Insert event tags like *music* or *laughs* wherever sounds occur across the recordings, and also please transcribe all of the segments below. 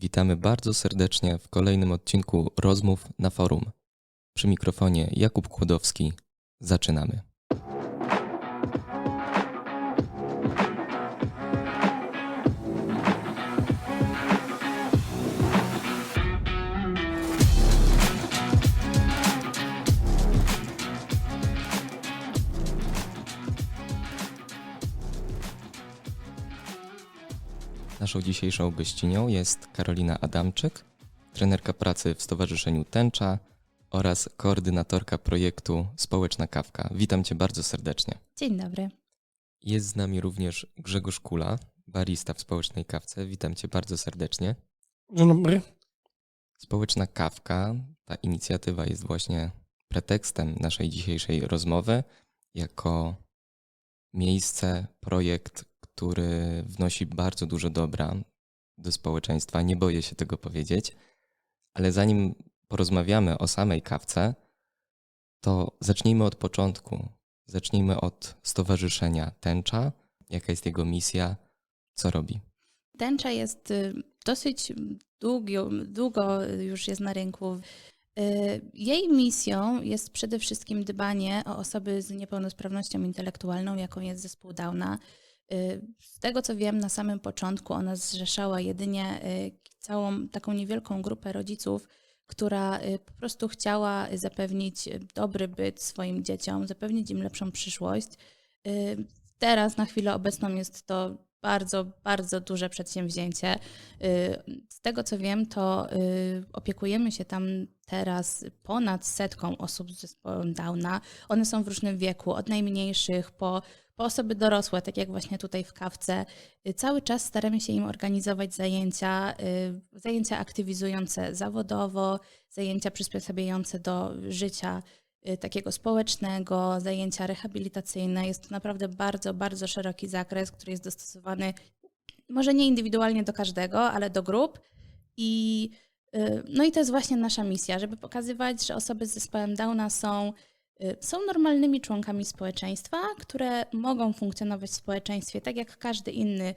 Witamy bardzo serdecznie w kolejnym odcinku Rozmów na Forum. Przy mikrofonie Jakub Kłodowski. Zaczynamy. Naszą dzisiejszą gościnią jest Karolina Adamczyk, trenerka pracy w Stowarzyszeniu Tęcza oraz koordynatorka projektu Społeczna Kawka. Witam Cię bardzo serdecznie. Dzień dobry. Jest z nami również Grzegorz Kula, barista w Społecznej Kawce. Witam Cię bardzo serdecznie. Dzień dobry. Społeczna Kawka, ta inicjatywa jest właśnie pretekstem naszej dzisiejszej rozmowy jako miejsce, projekt, który wnosi bardzo dużo dobra do społeczeństwa. Nie boję się tego powiedzieć, ale zanim porozmawiamy o samej kawce, to zacznijmy od początku. Zacznijmy od stowarzyszenia Tęcza. Jaka jest jego misja? Co robi? Tęcza jest y, dosyć długo, długo już jest na rynku. Y, Jej misją jest przede wszystkim dbanie o osoby z niepełnosprawnością intelektualną, jaką jest zespół Downa. Y, Z tego co wiem, na samym początku ona zrzeszała jedynie y, całą taką niewielką grupę rodziców, która y, po prostu chciała zapewnić dobry byt swoim dzieciom, zapewnić im lepszą przyszłość. Teraz, na chwilę obecną, jest to bardzo, bardzo duże przedsięwzięcie. Z tego co wiem, to opiekujemy się tam teraz ponad setką osób z zespołem Downa. One są w różnym wieku, od najmniejszych po, po osoby dorosłe, tak jak właśnie tutaj w kawce. Y, Cały czas staramy się im organizować zajęcia, y, zajęcia aktywizujące zawodowo, zajęcia przysposabiające do życia y, takiego społecznego, zajęcia rehabilitacyjne. Jest to naprawdę bardzo, bardzo szeroki zakres, który jest dostosowany może nie indywidualnie do każdego, ale do grup. I, no i to jest właśnie nasza misja, żeby pokazywać, że osoby z zespołem Downa są, są normalnymi członkami społeczeństwa, które mogą funkcjonować w społeczeństwie tak jak każdy inny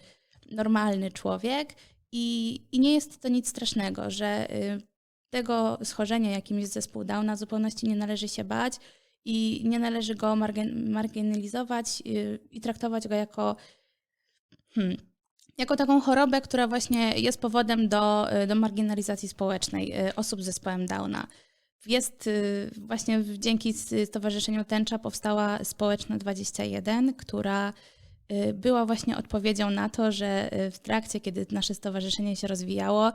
normalny człowiek. I, i nie jest to nic strasznego, że y, tego schorzenia, jakim jest zespół Downa, zupełności nie należy się bać i nie należy go margin- marginalizować y, i traktować go jako, hmm, jako taką chorobę, która właśnie jest powodem do, y, do marginalizacji społecznej y, osób z zespołem Downa. Jest y, właśnie dzięki Stowarzyszeniu Tęcza powstała Społeczna 21, która y, była właśnie odpowiedzią na to, że y, w trakcie, kiedy nasze stowarzyszenie się rozwijało,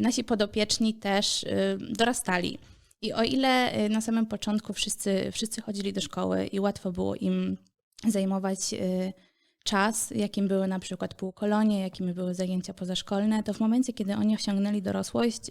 nasi podopieczni też dorastali. I o ile na samym początku wszyscy, wszyscy chodzili do szkoły i łatwo było im zajmować czas, jakim były na przykład półkolonie, jakimi były zajęcia pozaszkolne, to w momencie, kiedy oni osiągnęli dorosłość,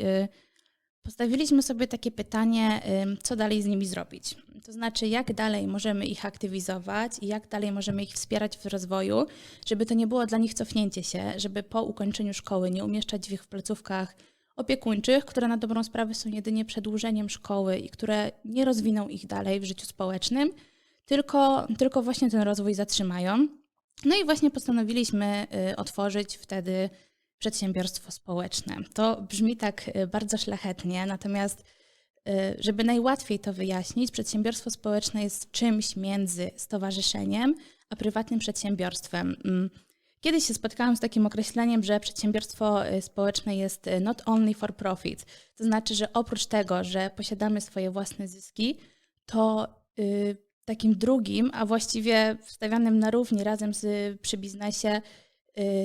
postawiliśmy sobie takie pytanie, co dalej z nimi zrobić. To znaczy, jak dalej możemy ich aktywizować i jak dalej możemy ich wspierać w rozwoju, żeby to nie było dla nich cofnięcie się, żeby po ukończeniu szkoły nie umieszczać ich w placówkach opiekuńczych, które na dobrą sprawę są jedynie przedłużeniem szkoły i które nie rozwiną ich dalej w życiu społecznym, tylko, tylko właśnie ten rozwój zatrzymają. No i właśnie postanowiliśmy y, otworzyć wtedy przedsiębiorstwo społeczne. To brzmi tak y, bardzo szlachetnie, natomiast y, żeby najłatwiej to wyjaśnić, przedsiębiorstwo społeczne jest czymś między stowarzyszeniem a prywatnym przedsiębiorstwem. Mm, Kiedyś się spotkałam z takim określeniem, że przedsiębiorstwo y, społeczne jest not only for profit. To znaczy, że oprócz tego, że posiadamy swoje własne zyski, to y, takim drugim, a właściwie wstawianym na równi razem z przy biznesie,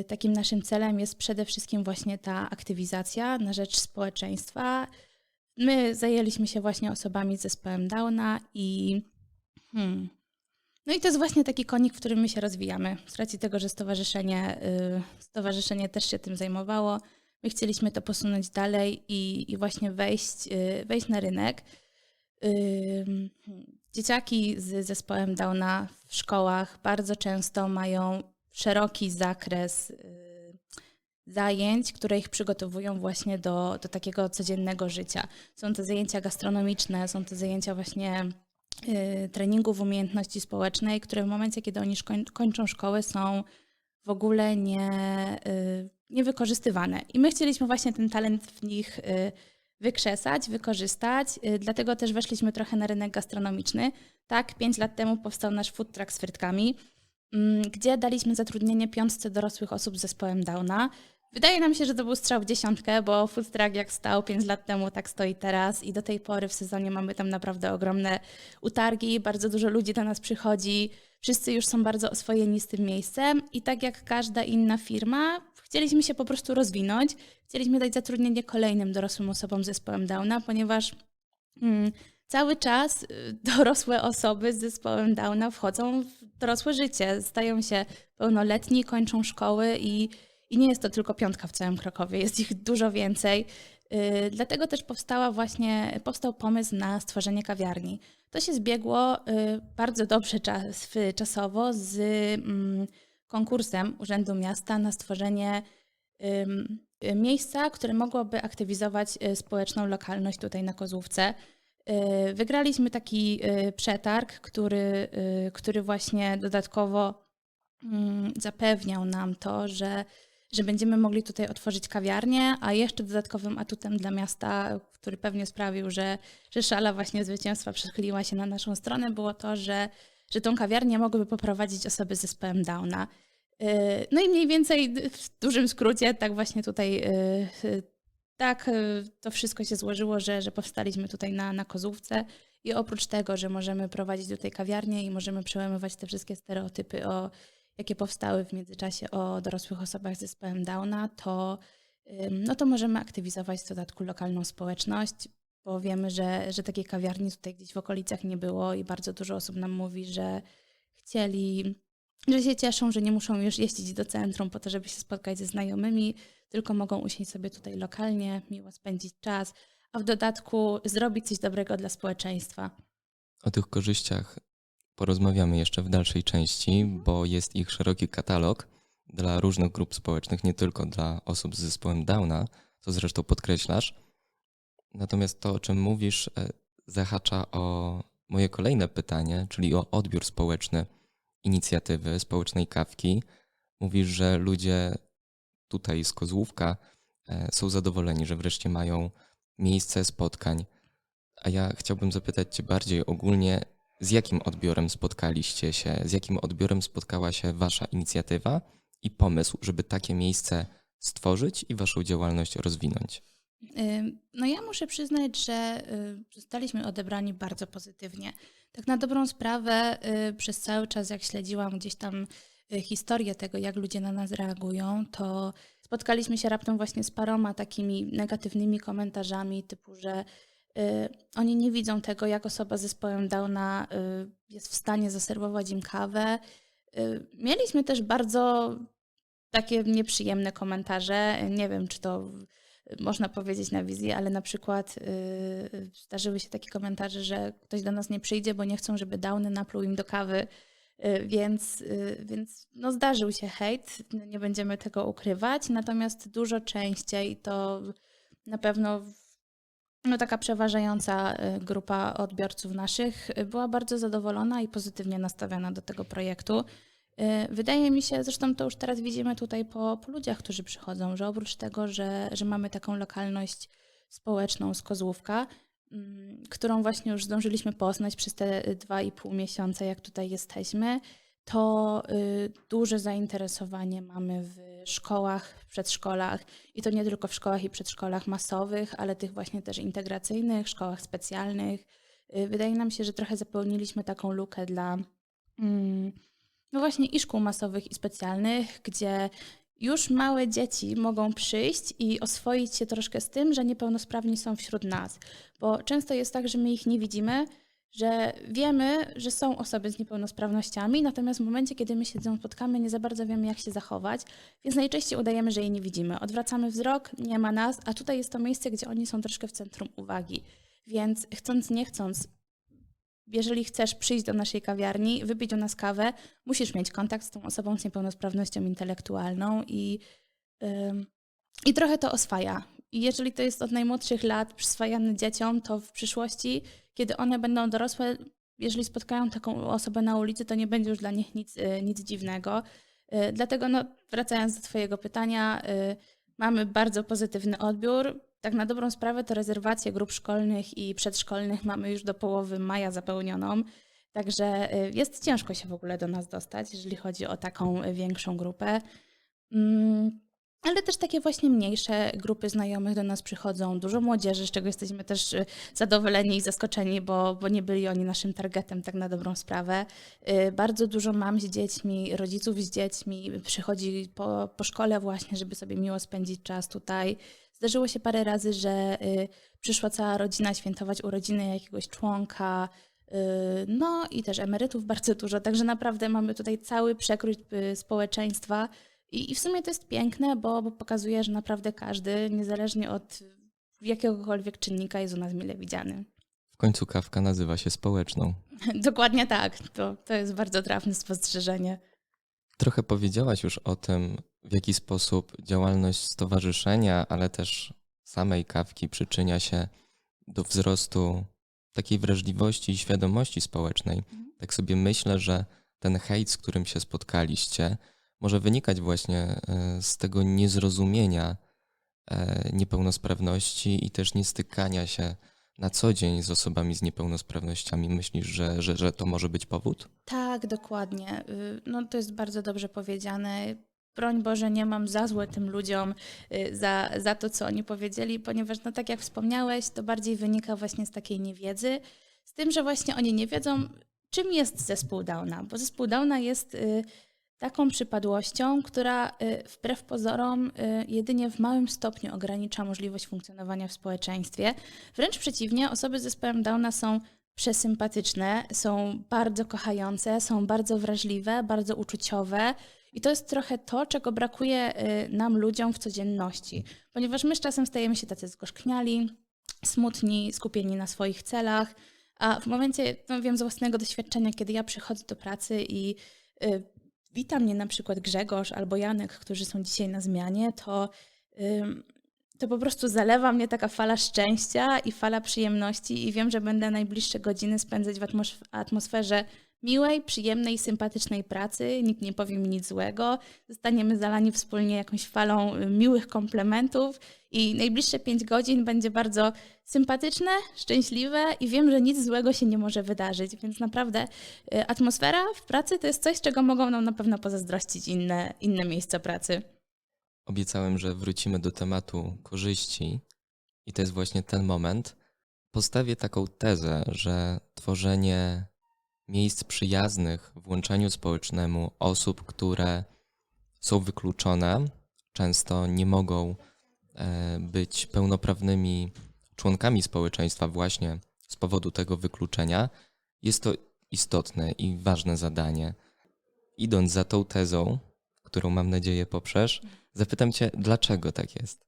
takim naszym celem jest przede wszystkim właśnie ta aktywizacja na rzecz społeczeństwa. My zajęliśmy się właśnie osobami z zespołem Downa i hmm, no i to jest właśnie taki konik, w którym my się rozwijamy. Z racji tego, że stowarzyszenie, y, stowarzyszenie też się tym zajmowało, my chcieliśmy to posunąć dalej i, i właśnie wejść, y, wejść na rynek. Ym, Dzieciaki z zespołem Downa w szkołach bardzo często mają szeroki zakres y, zajęć, które ich przygotowują właśnie do, do takiego codziennego życia. Są to zajęcia gastronomiczne, są to zajęcia właśnie y, treningów umiejętności społecznej, które w momencie, kiedy oni szkoń, kończą szkołę, są w ogóle nie, y, niewykorzystywane. I my chcieliśmy właśnie ten talent w nich wykrzesać, wykorzystać. Dlatego też weszliśmy trochę na rynek gastronomiczny. Tak, pięć lat temu powstał nasz food truck z frytkami, gdzie daliśmy zatrudnienie piątce dorosłych osób z zespołem Downa. Wydaje nam się, że to był strzał w dziesiątkę, bo food truck jak stał 5 lat temu, tak stoi teraz i do tej pory w sezonie mamy tam naprawdę ogromne utargi, bardzo dużo ludzi do nas przychodzi, wszyscy już są bardzo oswojeni z tym miejscem i tak jak każda inna firma, chcieliśmy się po prostu rozwinąć, chcieliśmy dać zatrudnienie kolejnym dorosłym osobom z zespołem Downa, ponieważ mm, cały czas y, *laughs* dorosłe osoby z zespołem Downa wchodzą w dorosłe życie, stają się pełnoletni, kończą szkoły i i nie jest to tylko piątka w całym Krakowie, jest ich dużo więcej. Yy, Dlatego też powstała właśnie, powstał pomysł na stworzenie kawiarni. To się zbiegło yy, bardzo dobrze czas, czasowo z mm, konkursem Urzędu Miasta na stworzenie y, miejsca, które mogłoby aktywizować y, społeczną lokalność tutaj na Kozłówce. Yy, Wygraliśmy taki yy, przetarg, który, yy, który właśnie dodatkowo mm, zapewniał nam to, że że będziemy mogli tutaj otworzyć kawiarnię, a jeszcze dodatkowym atutem dla miasta, który pewnie sprawił, że, że szala właśnie zwycięstwa przechyliła się na naszą stronę, było to, że, że tą kawiarnię mogłyby poprowadzić osoby z zespołem Downa. No i mniej więcej w dużym skrócie tak właśnie tutaj tak yy, to wszystko się złożyło, że, że powstaliśmy tutaj na, na Kozówce i oprócz tego, że możemy prowadzić tutaj kawiarnię i możemy przełamywać te wszystkie stereotypy o jakie powstały w międzyczasie o dorosłych osobach z zespołem Downa, to, no to możemy aktywizować w dodatku lokalną społeczność, bo wiemy, że, że takiej kawiarni tutaj gdzieś w okolicach nie było i bardzo dużo osób nam mówi, że chcieli, że się cieszą, że nie muszą już jeździć do centrum po to, żeby się spotkać ze znajomymi, tylko mogą usiąść sobie tutaj lokalnie, miło spędzić czas, a w dodatku zrobić coś dobrego dla społeczeństwa. O tych korzyściach porozmawiamy jeszcze w dalszej części, bo jest ich szeroki katalog dla różnych grup społecznych, nie tylko dla osób z zespołem Downa, co zresztą podkreślasz. Natomiast to, o czym mówisz, e, zahacza o moje kolejne pytanie, czyli o odbiór społeczny inicjatywy społecznej kawki. Mówisz, że ludzie tutaj z Kozłówka e, są zadowoleni, że wreszcie mają miejsce spotkań. A ja chciałbym zapytać Cię bardziej ogólnie, z jakim odbiorem spotkaliście się, z jakim odbiorem spotkała się Wasza inicjatywa i pomysł, żeby takie miejsce stworzyć i Waszą działalność rozwinąć? No ja muszę przyznać, że y, zostaliśmy odebrani bardzo pozytywnie. Tak na dobrą sprawę y, przez cały czas, jak śledziłam gdzieś tam historię tego, jak ludzie na nas reagują, to spotkaliśmy się raptem właśnie z paroma takimi negatywnymi komentarzami, typu, że y, oni nie widzą tego, jak osoba z zespołem Downa y, jest w stanie zaserwować im kawę. Y, Mieliśmy też bardzo takie nieprzyjemne komentarze. Nie wiem, czy to można powiedzieć na wizji, ale na przykład yy, zdarzyły się takie komentarze, że ktoś do nas nie przyjdzie, bo nie chcą, żeby Downy napluł im do kawy, więc, yy, więc no zdarzył się hejt, nie będziemy tego ukrywać, natomiast dużo częściej to na pewno no, taka przeważająca y, grupa odbiorców naszych y, była bardzo zadowolona i pozytywnie nastawiona do tego projektu. Y, Wydaje mi się, zresztą to już teraz widzimy tutaj po, po ludziach, którzy przychodzą, że oprócz tego, że, że mamy taką lokalność społeczną z Kozłówka, którą właśnie już zdążyliśmy poznać przez te y, dwa i pół miesiąca, jak tutaj jesteśmy, to y, duże zainteresowanie mamy w szkołach, w przedszkolach i to nie tylko w szkołach i przedszkolach masowych, ale tych właśnie też integracyjnych, szkołach specjalnych. Y, Wydaje nam się, że trochę zapełniliśmy taką lukę dla mm, no właśnie i szkół masowych i specjalnych, gdzie już małe dzieci mogą przyjść i oswoić się troszkę z tym, że niepełnosprawni są wśród nas. Bo często jest tak, że my ich nie widzimy, że wiemy, że są osoby z niepełnosprawnościami, natomiast w momencie, kiedy my się z nią spotkamy, nie za bardzo wiemy, jak się zachować, więc najczęściej udajemy, że jej nie widzimy. Odwracamy wzrok, nie ma nas, a tutaj jest to miejsce, gdzie oni są troszkę w centrum uwagi. Więc chcąc, nie chcąc, jeżeli chcesz przyjść do naszej kawiarni, wypić u nas kawę, musisz mieć kontakt z tą osobą z niepełnosprawnością intelektualną i, ym, i trochę to oswaja. I jeżeli to jest od najmłodszych lat przyswajane dzieciom, to w przyszłości, kiedy one będą dorosłe, jeżeli spotkają taką osobę na ulicy, to nie będzie już dla nich nic, y, nic dziwnego. Y, Dlatego, no, wracając do Twojego pytania, y, mamy bardzo pozytywny odbiór. Tak na dobrą sprawę to rezerwacje grup szkolnych i przedszkolnych mamy już do połowy maja zapełnioną. Także y, jest ciężko się w ogóle do nas dostać, jeżeli chodzi o taką y, większą grupę. Mm, Ale też takie właśnie mniejsze grupy znajomych do nas przychodzą, dużo młodzieży, z czego jesteśmy też y, zadowoleni i zaskoczeni, bo, bo nie byli oni naszym targetem, tak na dobrą sprawę. Bardzo dużo mam z dziećmi, rodziców z dziećmi przychodzi po, po szkole właśnie, żeby sobie miło spędzić czas tutaj. Zdarzyło się parę razy, że y, przyszła cała rodzina świętować urodziny jakiegoś członka, y, no i też emerytów bardzo dużo, także naprawdę mamy tutaj cały przekrój y, społeczeństwa i, i w sumie to jest piękne, bo, bo pokazuje, że naprawdę każdy, niezależnie od jakiegokolwiek czynnika jest u nas mile widziany. W końcu kawka nazywa się społeczną. *laughs* Dokładnie tak, to, to jest bardzo trafne spostrzeżenie. Trochę powiedziałaś już o tym, w jaki sposób działalność stowarzyszenia, ale też samej kawki przyczynia się do wzrostu takiej wrażliwości i świadomości społecznej. Tak sobie myślę, że ten hejt, z którym się spotkaliście, może wynikać właśnie e, z tego niezrozumienia e, niepełnosprawności i też niestykania się na co dzień z osobami z niepełnosprawnościami. Myślisz, że, że, że to może być powód? Tak, dokładnie. Y, No to jest bardzo dobrze powiedziane. Broń Boże, nie mam za złe tym ludziom y, za, za to, co oni powiedzieli, ponieważ, no tak jak wspomniałeś, to bardziej wynika właśnie z takiej niewiedzy, z tym, że właśnie oni nie wiedzą, czym jest zespół Downa, bo zespół Downa jest y, taką przypadłością, która y, wbrew pozorom y, jedynie w małym stopniu ogranicza możliwość funkcjonowania w społeczeństwie. Wręcz przeciwnie, osoby z zespołem Downa są przesympatyczne, są bardzo kochające, są bardzo wrażliwe, bardzo uczuciowe. I to jest trochę to, czego brakuje y, nam ludziom w codzienności, ponieważ my z czasem stajemy się tacy zgorzkniali, smutni, skupieni na swoich celach, a w momencie, no wiem z własnego doświadczenia, kiedy ja przychodzę do pracy i wita mnie na przykład Grzegorz albo Janek, którzy są dzisiaj na zmianie, to, to po prostu zalewa mnie taka fala szczęścia i fala przyjemności i wiem, że będę najbliższe godziny spędzać w atmos- atmosferze miłej, przyjemnej, sympatycznej pracy. Nikt nie powie mi nic złego. Zostaniemy zalani wspólnie jakąś falą y, miłych komplementów i najbliższe pięć godzin będzie bardzo sympatyczne, szczęśliwe i wiem, że nic złego się nie może wydarzyć. Więc naprawdę y, atmosfera w pracy to jest coś, czego mogą nam na pewno pozazdrościć inne, inne miejsca pracy. Obiecałem, że wrócimy do tematu korzyści, i to jest właśnie ten moment. Postawię taką tezę, że tworzenie miejsc przyjaznych włączeniu społecznemu osób, które są wykluczone, często nie mogą e, być pełnoprawnymi członkami społeczeństwa właśnie z powodu tego wykluczenia, jest to istotne i ważne zadanie. Idąc za tą tezą, którą mam nadzieję poprzesz, zapytam Cię, dlaczego tak jest?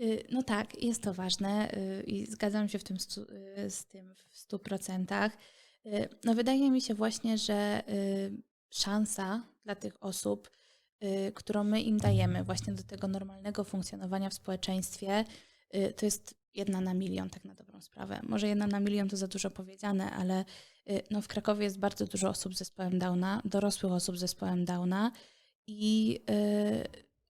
Y, No tak, jest to ważne y, i zgadzam się w tym y, z tym w stu procentach. Y, No wydaje mi się właśnie, że y, szansa dla tych osób, y, którą my im dajemy właśnie do tego normalnego funkcjonowania w społeczeństwie, to jest jedna na milion, tak na dobrą sprawę. Może jedna na milion to za dużo powiedziane, ale no w Krakowie jest bardzo dużo osób z zespołem Downa, dorosłych osób z zespołem Downa i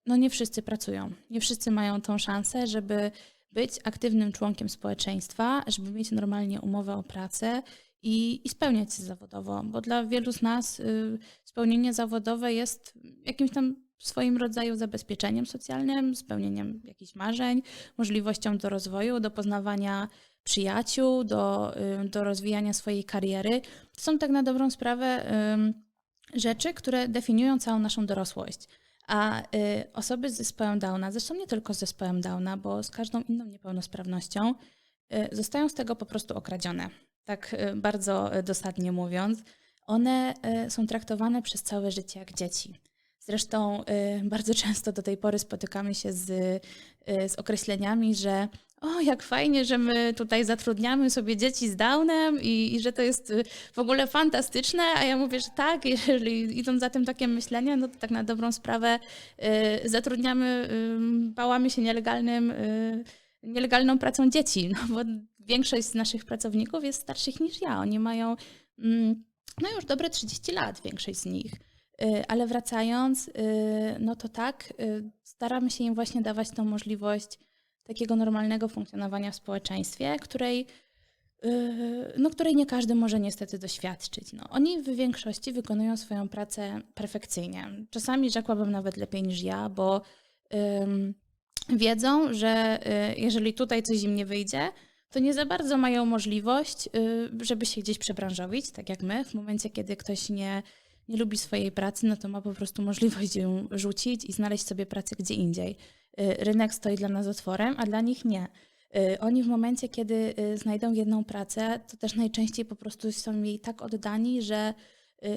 no nie wszyscy pracują. Nie wszyscy mają tą szansę, żeby być aktywnym członkiem społeczeństwa, żeby mieć normalnie umowę o pracę i, i spełniać się zawodowo, bo dla wielu z nas y, spełnienie zawodowe jest jakimś tam swoim rodzaju zabezpieczeniem socjalnym, spełnieniem jakichś marzeń, możliwością do rozwoju, do poznawania przyjaciół, do, y, do rozwijania swojej kariery. To są tak na dobrą sprawę ym, rzeczy, które definiują całą naszą dorosłość. A y, osoby z zespołem Downa, zresztą nie tylko z zespołem Downa, bo z każdą inną niepełnosprawnością, y, zostają z tego po prostu okradzione. Tak y, bardzo y, dosadnie mówiąc. One y, są traktowane przez całe życie jak dzieci. Zresztą *laughs* bardzo często do tej pory spotykamy się z, z określeniami, że o, jak fajnie, że my tutaj zatrudniamy sobie dzieci z Downem i, i że to jest w ogóle fantastyczne, a ja mówię, że tak, *laughs* jeżeli idą za tym takie myślenia, no to tak na dobrą sprawę y, zatrudniamy, y, bałamy się nielegalnym, y, nielegalną pracą dzieci, *laughs* no bo większość z naszych pracowników jest starszych niż ja. Oni mają mm, no już dobre 30 lat, większość z nich. Y, Ale wracając, y, no to tak, y, staramy się im właśnie dawać tą możliwość takiego normalnego funkcjonowania w społeczeństwie, której, no, której nie każdy może niestety doświadczyć. No, oni w większości wykonują swoją pracę perfekcyjnie. Czasami rzekłabym nawet lepiej niż ja, bo ym, wiedzą, że jeżeli tutaj coś im nie wyjdzie, to nie za bardzo mają możliwość, y, żeby się gdzieś przebranżowić, tak jak my. W momencie, kiedy ktoś nie, nie lubi swojej pracy, no to ma po prostu możliwość ją rzucić i znaleźć sobie pracę gdzie indziej. Y, Rynek stoi dla nas otworem, a dla nich nie. Y, Oni w momencie, kiedy znajdą jedną pracę, to też najczęściej po prostu są jej tak oddani, że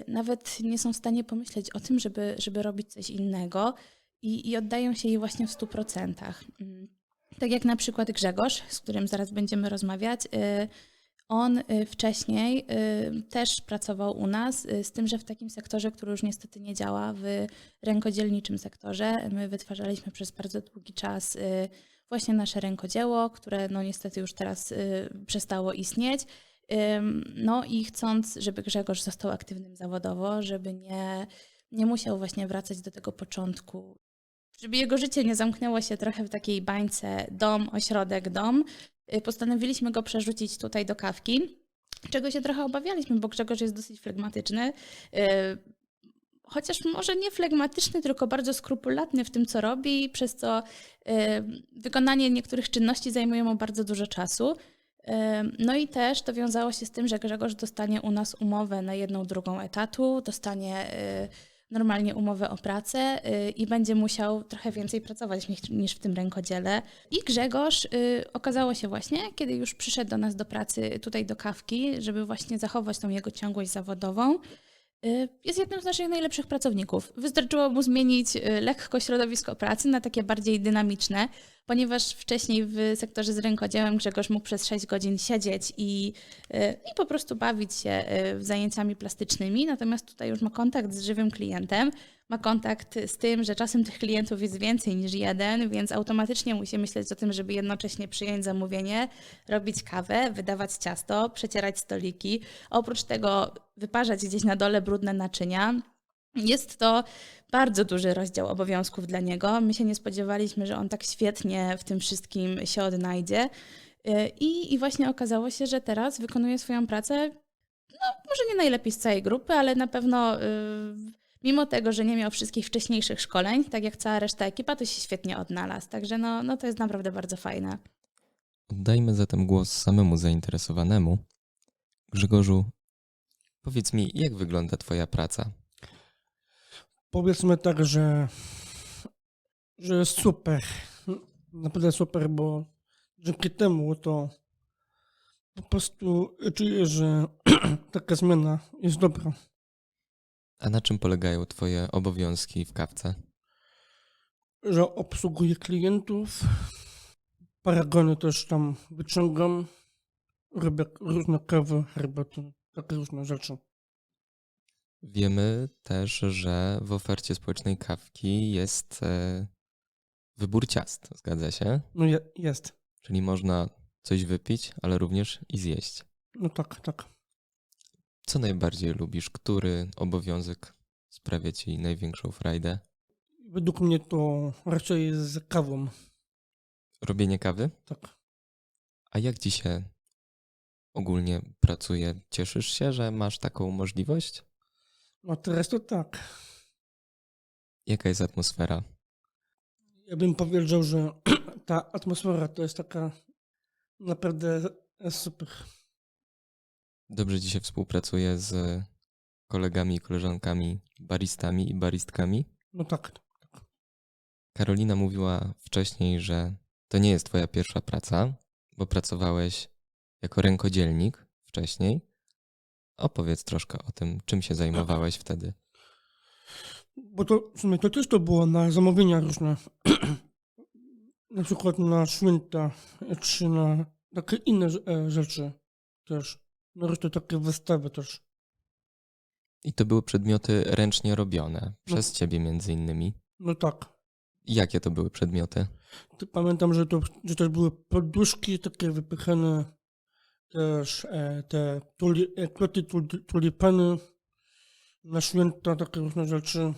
nawet nie są w stanie pomyśleć o tym, żeby, żeby robić coś innego i, i oddają się jej właśnie w 100%. Tak jak na przykład Grzegorz, z którym zaraz będziemy rozmawiać. y, On y, wcześniej y, też pracował u nas, z tym, że w takim sektorze, który już niestety nie działa, w rękodzielniczym sektorze. My wytwarzaliśmy przez bardzo długi czas właśnie nasze rękodzieło, które no niestety już teraz przestało istnieć. No i chcąc, żeby Grzegorz został aktywnym zawodowo, żeby nie, nie musiał właśnie wracać do tego początku, żeby jego życie nie zamknęło się trochę w takiej bańce dom, ośrodek, dom, y, postanowiliśmy go przerzucić tutaj do kawki, czego się trochę obawialiśmy, bo Grzegorz jest dosyć flegmatyczny. y, Chociaż może nie flegmatyczny, tylko bardzo skrupulatny w tym, co robi, przez co y, wykonanie niektórych czynności zajmuje mu bardzo dużo czasu. No i też to wiązało się z tym, że Grzegorz dostanie u nas umowę na jedną drugą etatu, dostanie normalnie umowę o pracę y, i będzie musiał trochę więcej pracować niż, w tym rękodziele. I Grzegorz y, okazało się właśnie, kiedy już przyszedł do nas do pracy tutaj do kawki, żeby właśnie zachować tą jego ciągłość zawodową, jest jednym z naszych najlepszych pracowników. Wystarczyło mu zmienić y, lekko środowisko pracy na takie bardziej dynamiczne, ponieważ wcześniej w sektorze z rękodziełem Grzegorz mógł przez 6 godzin siedzieć i, y, i po prostu bawić się y, zajęciami plastycznymi, natomiast tutaj już ma kontakt z żywym klientem, ma kontakt z tym, że czasem tych klientów jest więcej niż jeden, więc automatycznie musi myśleć o tym, żeby jednocześnie przyjąć zamówienie, robić kawę, wydawać ciasto, przecierać stoliki. Oprócz tego wyparzać gdzieś na dole brudne naczynia. Jest to bardzo duży rozdział obowiązków dla niego. My się nie spodziewaliśmy, że on tak świetnie w tym wszystkim się odnajdzie. Y, I, I właśnie okazało się, że teraz wykonuje swoją pracę, no może nie najlepiej z całej grupy, ale na pewno y, mimo tego, że nie miał wszystkich wcześniejszych szkoleń, tak jak cała reszta ekipa, to się świetnie odnalazł. Także no, no to jest naprawdę bardzo fajne. Oddajmy zatem głos samemu zainteresowanemu. Grzegorzu, powiedz mi, jak wygląda Twoja praca? Powiedzmy tak, że, że jest super. Naprawdę super, bo dzięki temu to po prostu czuję, że *clears throat* taka zmiana jest dobra. A na czym polegają Twoje obowiązki w kawce? Że obsługuję klientów, paragony też tam wyciągam, robię różne kawy, herbaty, takie różne rzeczy. Wiemy też, że w ofercie społecznej kawki jest e, wybór ciast, zgadza się? No je, jest. Czyli można coś wypić, ale również i zjeść. No tak, tak. Co najbardziej lubisz? Który obowiązek sprawia Ci największą frajdę? Według mnie to raczej z kawą, Robienie kawy? tak. A jak Ci się ogólnie pracuje? Cieszysz się, że masz taką możliwość? No teraz to tak. Jaka jest atmosfera? Ja bym powiedział, że *clears throat* ta atmosfera to jest taka naprawdę super. Dobrze Ci się współpracuje z kolegami i koleżankami baristami i baristkami? No tak. Karolina mówiła wcześniej, że to nie jest Twoja pierwsza praca, bo pracowałeś jako rękodzielnik wcześniej. Opowiedz troszkę o tym, czym się zajmowałeś wtedy. Bo to w sumie to też to było na zamówienia różne. *clears throat* na przykład na święta, czy na takie inne e, rzeczy też. No resztę takie wystawy też. I to były przedmioty ręcznie robione, przez Ciebie między innymi. No tak. Jakie to były przedmioty? To Pamiętam, że to, że też były poduszki takie wypychane, też e, te tuli, e, kwiaty tul, tulipany, na święta takie różne rzeczy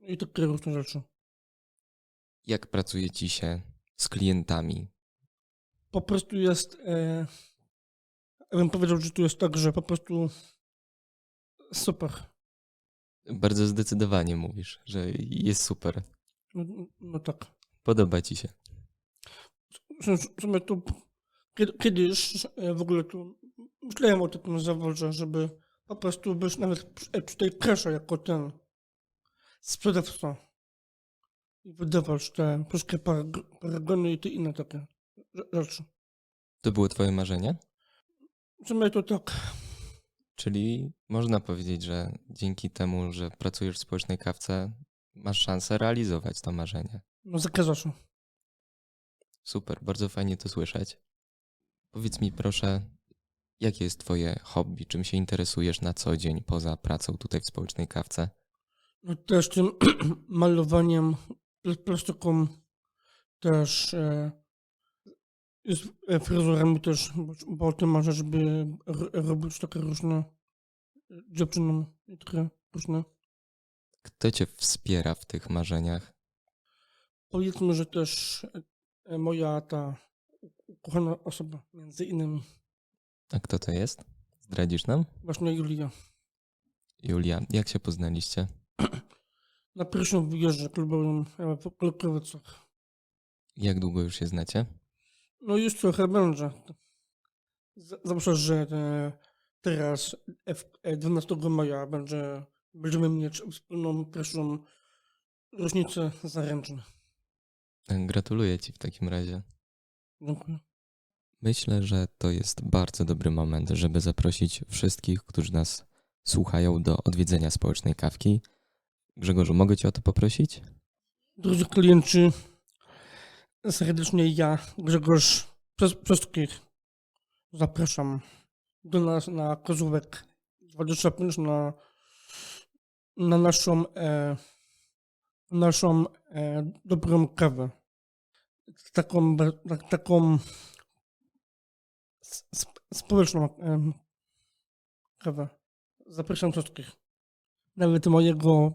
i takie różne rzeczy. Jak pracuje ci się z klientami? Po prostu jest, e, ja bym powiedział, że tu jest tak, że po prostu super. Bardzo zdecydowanie mówisz, że jest super. No, no tak. Podoba ci się. W sumie kiedy- kiedyś e, w ogóle tu myślałem o takim zawodzie, żeby po prostu być nawet przy, e, tej kresze jako ten sprzedawca i wydawać te parag- paragony i te inne takie rze- rzeczy. To było twoje marzenie? W sumie to tak. Czyli można powiedzieć, że dzięki temu, że pracujesz w społecznej kawce, masz szansę realizować to marzenie. No się. Super, bardzo fajnie to słyszeć. Powiedz mi proszę, jakie jest twoje hobby, czym się interesujesz na co dzień poza pracą tutaj w społecznej kawce? No też tym *clears throat* malowaniem, pl- plastyką też e, jest e, fryzurami też, bo, marzę, żeby r- robić takie różne e, dziewczynom i takie różne. Kto cię wspiera w tych marzeniach? Powiedzmy, że też e, moja ta ukochana osoba, między innymi A kto to jest? Zdradzisz nam? właśnie Julia. Julia, jak się poznaliście? *clears throat* Na pierwszym wyjeździe klubowym w Kolokowicach. Jak długo już się znacie? No już trochę będzie. Zawsze, że e, teraz e, w- e, 12 maja będzie, będziemy mieć wspólną pierwszą rocznicę zaręczną. Gratuluję ci w takim razie. Dziękuję. Myślę, że to jest bardzo dobry moment, żeby zaprosić wszystkich, którzy nas słuchają do odwiedzenia społecznej kawki. Grzegorzu, mogę cię o to poprosić? Drodzy klienci, serdecznie ja, Grzegorz przez, wszystkich zapraszam do nas na Kozłówek 25 na, na naszą, e, naszą e, dobrą kawę. Taką, tak, taką sp- społeczną em, kawę. Zapraszam wszystkich. Nawet mojego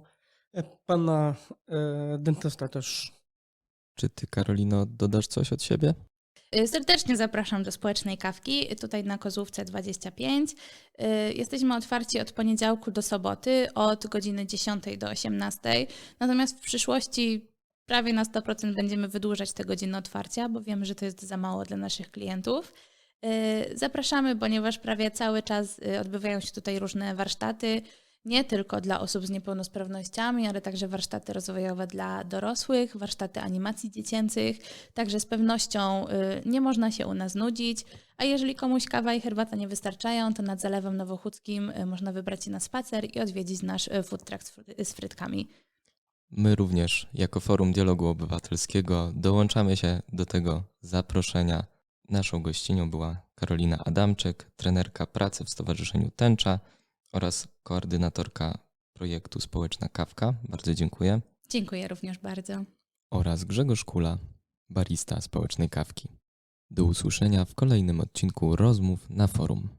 e, pana e, dentysta też. Czy ty, Karolino, dodasz coś od siebie? Y, Serdecznie zapraszam do społecznej kawki, tutaj na Kozłówce 25. Y, Jesteśmy otwarci od poniedziałku do soboty, od godziny 10 do 18. Natomiast w przyszłości prawie na 100% będziemy wydłużać te godziny otwarcia, bo wiemy, że to jest za mało dla naszych klientów. Y, Zapraszamy, ponieważ prawie cały czas odbywają się tutaj różne warsztaty, nie tylko dla osób z niepełnosprawnościami, ale także warsztaty rozwojowe dla dorosłych, warsztaty animacji dziecięcych. Także z pewnością y, nie można się u nas nudzić, a jeżeli komuś kawa i herbata nie wystarczają, to nad Zalewem Nowochódzkim y, można wybrać się na spacer i odwiedzić nasz y, food truck z fry- z frytkami. My również, jako Forum Dialogu Obywatelskiego, dołączamy się do tego zaproszenia. Naszą gościnią była Karolina Adamczyk, trenerka pracy w Stowarzyszeniu Tęcza oraz koordynatorka projektu Społeczna Kawka. Bardzo dziękuję. Dziękuję również bardzo. Oraz Grzegorz Kula, barista Społecznej Kawki. Do usłyszenia w kolejnym odcinku rozmów na forum.